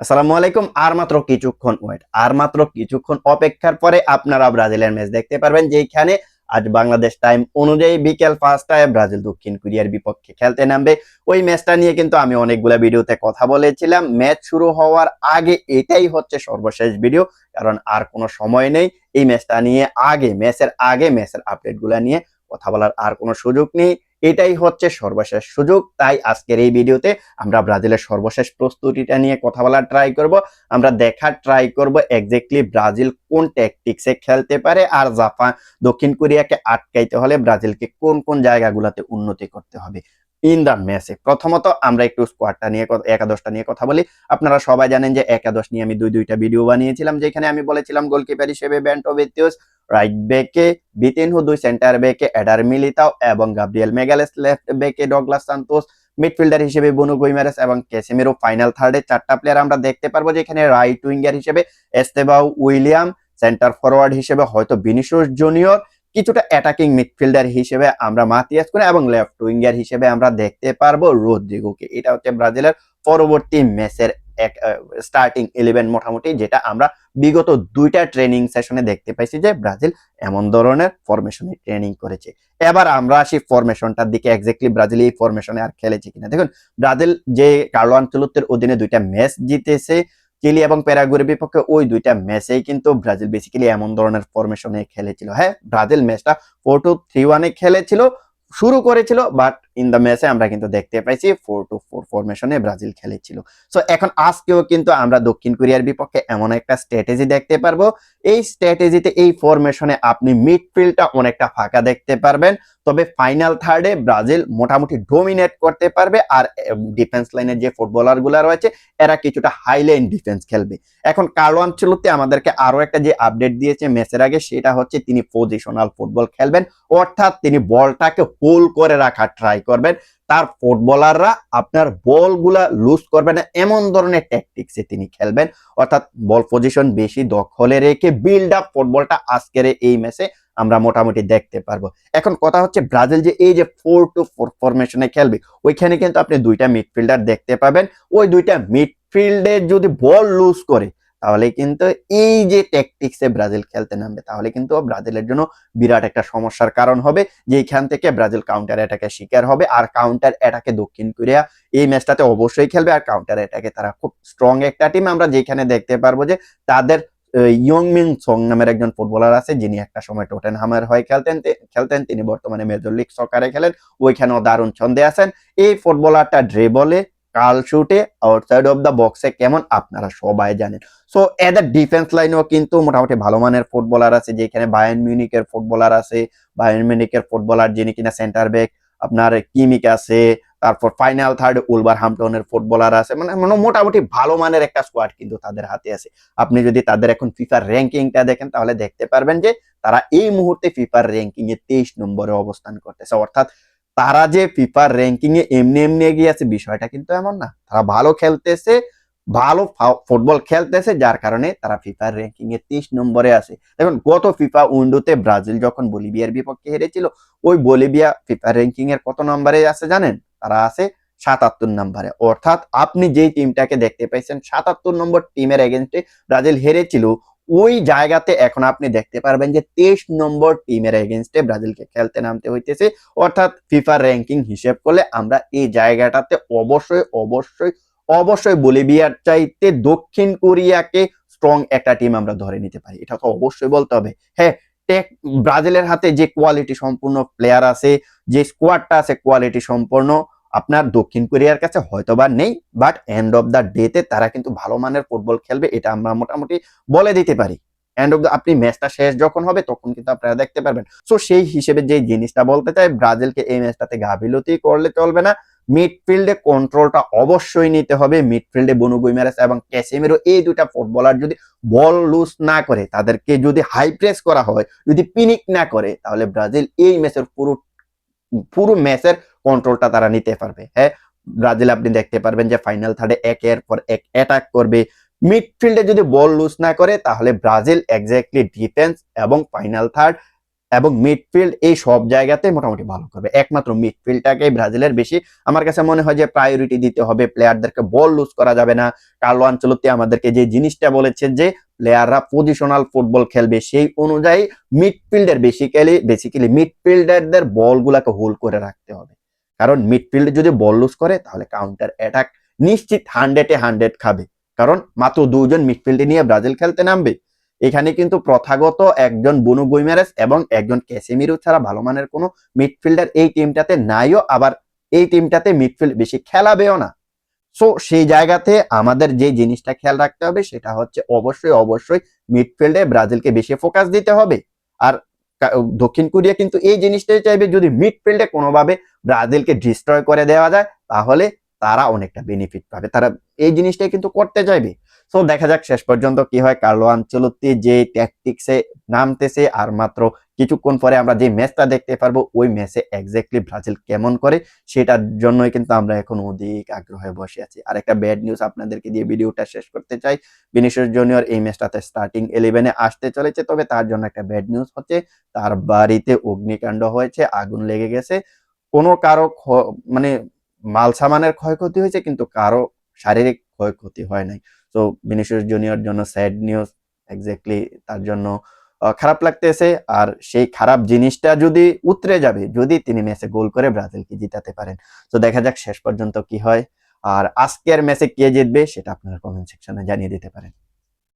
আসসালামু আলাইকুম, আর মাত্র কিছুক্ষণ ওয়েট আর মাত্র কিছুক্ষণ অপেক্ষার পরে আপনারা ব্রাজিলের ম্যাচ দেখতে পারবেন যেখানে আজ বাংলাদেশ টাইম অনুযায়ী বিকেল পাঁচটায় ব্রাজিল দক্ষিণ কোরিয়ার বিপক্ষে খেলতে নামবে। ওই ম্যাচটা নিয়ে কিন্তু আমি অনেকগুলো ভিডিওতে কথা বলেছিলাম। ম্যাচ শুরু হওয়ার আগে এটাই হচ্ছে সর্বশেষ ভিডিও কারণ আর কোনো সময় নেই। এই ম্যাচটা নিয়ে আগে ম্যাচের আগে ম্যাচের আপডেটগুলো নিয়ে কথা বলার আর কোনো সুযোগ নেই। এটাই হচ্ছে সর্বশেষ সুযোগ। তাই আজকের এই ভিডিওতে আমরা ব্রাজিলের সর্বশেষ প্রস্তুতিটা নিয়ে কথা বলার ট্রাই করব। আমরা দেখার ট্রাই করব এক্স্যাক্টলি ব্রাজিল কোন ট্যাকটিক্সে খেলতে পারে আর জাপান দক্ষিণ কোরিয়াকে আটকাইতে হলে ব্রাজিলকে কোন কোন জায়গাগুলোতে উন্নতি করতে হবে। ইন দ্য ম্যাচে প্রথমত আমরা একটু স্কোয়াডটা নিয়ে একাদশটা নিয়ে কথা বলি। আপনারা সবাই জানেন যে একাদশ নিয়ে আমি দুই, দুইটা ভিডিও বানিয়েছিলাম, যেখানে আমি বলেছিলাম গোলকিপার হিসেবে ব্যান্টো বেতিউস রাইট ব্যাকে বিতিনহু দুই সেন্টার ব্যাকে এডার মিলিতাও এবং গাব্রিয়েল মেগালেস লেফট ব্যাকে ডগলাস সান্তোস মিডফিল্ডার হিসেবে বুনো গুইমারেস এবং ক্যাসেমিরো ফাইনাল থার্ডে চারটা প্লেয়ার আমরা দেখতে পারব যেখানে রাইট উইঙ্গার হিসেবে এস্তেবাউ উইলিয়াম সেন্টার ফরওয়ার্ড হিসেবে হয়তো বিনিশোস জুনিয়র কিছুটা অ্যাটাকিং মিডফিল্ডার হিসেবে আমরা মাতিয়াস করে এবং লেফট উইঙ্গার হিসেবে আমরা দেখতে পারব রোদ্রিগোকে এটা হচ্ছে ব্রাজিলের পরবর্তী ম্যাচের এক স্টার্টিং ইলেভেন মোটামুটি, যেটা আমরা বিগত দুইটা ট্রেনিং সেশনে দেখতে পাইছি যে ব্রাজিল এমন ধরনের ফরমেশনে ট্রেনিং করেছে। এবার আমরা আসি ফরমেশনটার দিকে এক্স্যাক্টলি ব্রাজিল এই ফরমেশনে আর খেলেছে কিনা। দেখুন, ব্রাজিল যে কার্লো আনচেলত্তির অধীনে দুইটা ম্যাচ জিতেছে, চিলি এবং প্যারাগুয়ের বিপক্ষে ওই দুইটা ম্যাচেই কিন্তু ব্রাজিল বেসিক্যালি এমন ধরনের ফরমেশনে খেলেছিল। হ্যাঁ ব্রাজিল ম্যাচটা ফোর টু থ্রি ওয়ানে খেলেছিল, শুরু করেছিল বাট ইন দ্য ম্যাচে আমরা কিন্তু দেখতে পাইছি ফোর টু ফোর ফরমেশনে ব্রাজিল খেলেছিল। সো এখন আজকেও কিন্তু আমরা দক্ষিণ কোরিয়ার বিপক্ষে এমন একটা স্ট্র্যাটেজি দেখতে পারব। এই স্ট্র্যাটেজিতে এই ফরমেশনে আপনি মিডফিল্ডটা অনেকটা ফাঁকা দেখতে পারবেন। তবে ফাইনাল থার্ডে ব্রাজিল মোটামুটি ডোমিনেট করতে পারবে আর ডিফেন্স লাইনের যে ফুটবলারগুলা রয়েছে, এরা কিছুটা হাই লাইন ডিফেন্স খেলবে। এখন কার্লো আনচেলত্তি আমাদেরকে আরও একটা যে আপডেট দিয়েছে ম্যাচের আগে, সেটা হচ্ছে তিনি পজিশনাল ফুটবল খেলবেন। অর্থাৎ তিনি বলটাকে হোল করে রাখার ট্রাই করবেন, তার ফুটবলাররা আপনার বলগুলা লুজ করবে না। এমন ধরনের ট্যাকটিক্সে তিনি খেলবেন। অর্থাৎ বল পজিশন বেশি দখলে রেখে বিল্ড আপ ফুটবলটা আজকের এই ম্যাচে আমরা মোটামুটি দেখতে পারব। এখন কথা হচ্ছে ব্রাজিল যে এই যে ফোর টু ফোর ফরমেশনে খেলবে, ওইখানে কিন্তু আপনি দুইটা মিডফিল্ডার দেখতে পাবেন। ওই দুইটা মিডফিল্ডে যদি বল লুজ করে তাহলে কিন্তু এই যে ট্যাকটিক্সে ব্রাজিল খেলতে নামবে, তাহলে কিন্তু ব্রাজিলের জন্য বিরাট একটা সমস্যার কারণ হবে। যেখান থেকে ব্রাজিল কাউন্টার অ্যাটাকের শিকার হবে আর কাউন্টার অ্যাটাকে দক্ষিণ কোরিয়া এই ম্যাচটাতে অবশ্যই খেলবে আর কাউন্টার অ্যাটাকে তারা খুব স্ট্রং একটা টিম আমরা যেখানে দেখতে পারব যে তাদের ইয়ং মিন সং নামের একজন ফুটবলার আছে, যিনি একটা সময় টোটেন টোটেনহামের হয়ে খেলতেন খেলতেন। তিনি বর্তমানে মেজর লিগ সকারে খেলেন। ওইখানেও দারুণ ছন্দে আছেন। এই ফুটবলারটা ড্রেবলে কাল শুটে আউটসাইড অফ দ্য বক্সে কেমন আপনারা সবাই জানেন। সো এদের ডিফেন্স লাইনেও কিন্তু মোটামুটি ভালো মানের ফুটবলার আছে, যেখানে বায়ান মিউনিকের ফুটবলার আছে। বায়ান মিউনিকের ফুটবলার যিনি কিনা সেন্টার ব্যাক আপনার কিমিক আছে, তারপর ফাইনাল থার্ড উলবার হামটনের ফুটবলার আছে। মানে মোটামুটি ভালো মানের একটা স্কোয়াড কিন্তু তাদের হাতে আছে। আপনি যদি তাদের এখন ফিফার র্যাঙ্কিংটা দেখেন, তাহলে দেখতে পারবেন যে তারা এই মুহূর্তে ফিফার র্যাঙ্কিং এ তেইশ নম্বরে অবস্থান করতেছে। অর্থাৎ তারা যে ফিফার র্যাঙ্কিং এ এমনি এমনি এগিয়ে আছে, বিষয়টা কিন্তু এমন না। তারা ভালো খেলতেছে, ভালো ফুটবল খেলতেছে, যার কারণে তারা ফিফার র্যাঙ্কিং এ তেইশ নম্বরে আছে। দেখুন, গত ফিফা উইন্ডোতে ব্রাজিল যখন বলিভিয়ার বিপক্ষে হেরেছিল, ওই বলিভিয়া ফিফার র্যাঙ্কিং এর কত নম্বরে আছে জানেন? তারা আছে সাতাত্তর নম্বরে। অর্থাৎ আপনি যেই টিমটাকে দেখতে পাইছেন, সাতাত্তর নম্বর টিমের এগেনস্টে ব্রাজিল হেরেছিল ওই জায়গাতে এখন আপনি দেখতে পারবেন যে তেইশ নম্বর টিমের এগেনস্টে ব্রাজিলকে খেলতে নামতে হইতেছে। অর্থাৎ ফিফার র্যাঙ্কিং হিসেব করলে আমরা এই জায়গাটাতে অবশ্যই অবশ্যই অবশ্যই বলিভিয়ার চাইতে দক্ষিণ কোরিয়াকে স্ট্রং একটা টিম আমরা ধরে নিতে পারি। এটা তো অবশ্যই বলতে হবে। হ্যাঁ টেক, ব্রাজিলের হাতে যে কোয়ালিটি সম্পূর্ণ প্লেয়ার আছে, যে স্কোয়াডটা আছে কোয়ালিটি সম্পন্ন আপনার দক্ষিণ কোরিয়ার কাছে হয়তো বা নেই বাট এন্ড অফ দ্য ডেতে তারা কিন্তু ভালো মানের ফুটবল খেলবে, এটা আমরা মোটামুটি বলে দিতে পারি। এন্ড অফ দ্য আপনি ম্যাচটা শেষ যখন হবে তখন কিন্তু আপনারা দেখতে পারবেন। সো সেই হিসেবে যে জিনিসটা বলতে চাই, ব্রাজিলকে এই ম্যাচটাতে গাফিলতি করলে চলবে না। মিডফিল্ডে কন্ট্রোলটা অবশ্যই নিতে হবে। মিডফিল্ডে বনু গুইমারেস এবং ক্যাসেমিরো এই দুটা ফুটবলার যদি বল লুজ না করে, তাদেরকে যদি হাই প্রেস করা হয়, যদি পিনিক না করে, তাহলে ব্রাজিল এই ম্যাচের পুরো পুরো ম্যাচের কন্ট্রোলটা তারা নিতে পারবে। হ্যাঁ ব্রাজিল আপনি দেখতে পারবেন যে ফাইনাল থার্ডে একের পর এক অ্যাটাক করবে। মিডফিল্ডে যদি বল লুজ না করে, তাহলে ব্রাজিল এক্স্যাক্টলি ডিফেন্স এবং ফাইনাল থার্ড এবং মিডফিল্ড এই সব জায়গাতে মোটামুটি ভালো করবে। একমাত্র মিডফিল্ডটাকে ব্রাজিলের বেশি। আমার কাছে মনে হয় যে প্রায়োরিটি দিতে হবে প্লেয়ারদেরকে বল লুজ করা যাবে না। কার্লো আঞ্চলতি আমাদেরকে যে জিনিসটা বলেছে যে প্লেয়াররা পজিশনাল ফুটবল খেলবে, সেই অনুযায়ী মিডফিল্ডের বেসিক্যালি বেসিক্যালি মিডফিল্ডারদের বলগুলাকে হোল্ড করে রাখতে হবে। কারণ মিডফিল্ডে যদি বল লুজ করে, তাহলে কাউন্টার অ্যাটাক নিশ্চিত হান্ড্রেডে হান্ড্রেড খাবে। কারণ মাত্র দুজন মিডফিল্ডে নিয়ে ব্রাজিল খেলতে নামবে। এখানে কিন্তু প্রথাগত একজন বুনো গুইমারেস এবং একজন ক্যাসেমিরো ছাড়া ভালো মানের কোনো মিডফিল্ডার এই টিমটাতে নাইও, আবার এই টিমটাতে মিডফিল্ড বেশি খেলাবেও না। সো সেই জায়গাতে আমাদের যে জিনিসটা খেয়াল রাখতে হবে, সেটা হচ্ছে অবশ্যই অবশ্যই মিডফিল্ডে ব্রাজিলকে বেশি ফোকাস দিতে হবে। আর দক্ষিণ কোরিয়া কিন্তু এই জিনিসটাই চাইবে যদি মিডফিল্ডে কোনোভাবে ব্রাজিলকে ডিস্ট্রয় করে দেওয়া যায়, তাহলে তারা অনেকটা বেনিফিট পাবে। তারা এই জিনিসটাই কিন্তু করতে চাইবে। সো দেখা যাক শেষ পর্যন্ত কি হয়। কার্লো আনচেলত্তি যে ট্যাকটিক্সে নামতেছে, আর মাত্র কিছুক্ষণ পরে আমরা যে ম্যাচটা দেখতে পারব, ওই ম্যাচে এক্স্যাক্টলি ব্রাজিল কেমন করে, সেটার জন্যই কিন্তু আমরা এখন অধিক আগ্রহে বসে আছি। আর একটা ব্যাড নিউজ আপনাদেরকে দিয়ে ভিডিওটা শেষ করতে চাই। বিনিশিয়াস জুনিয়র এই ম্যাচটাতে স্টার্টিং ইলেভেনে আসতে চলেছে, তবে তার জন্য একটা ব্যাড নিউজ হচ্ছে, তার বাড়িতে অগ্নিকাণ্ড হয়েছে, আগুন লেগে গেছে। কোনো কারও মানে মাল সামানের ক্ষয়ক্ষতি হয়েছে, কিন্তু কারও শারীরিক ক্ষয়ক্ষতি হয় নাই। তো বিনিশিয়াস জুনিয়র জন্য স্যাড নিউজ এক্স্যাক্টলি তার জন্য খারাপ লাগতেছে। আর সেই খারাপ জিনিসটা যদি উতরে যাবে, যদি তিনি ম্যাচে গোল করে ব্রাজিলকে জিতাতে পারেন। তো দেখা যাক শেষ পর্যন্ত কি হয়। আর আজকের ম্যাচে কে জিতবে, সেটা আপনারা কমেন্ট সেকশনে জানিয়ে দিতে পারেন।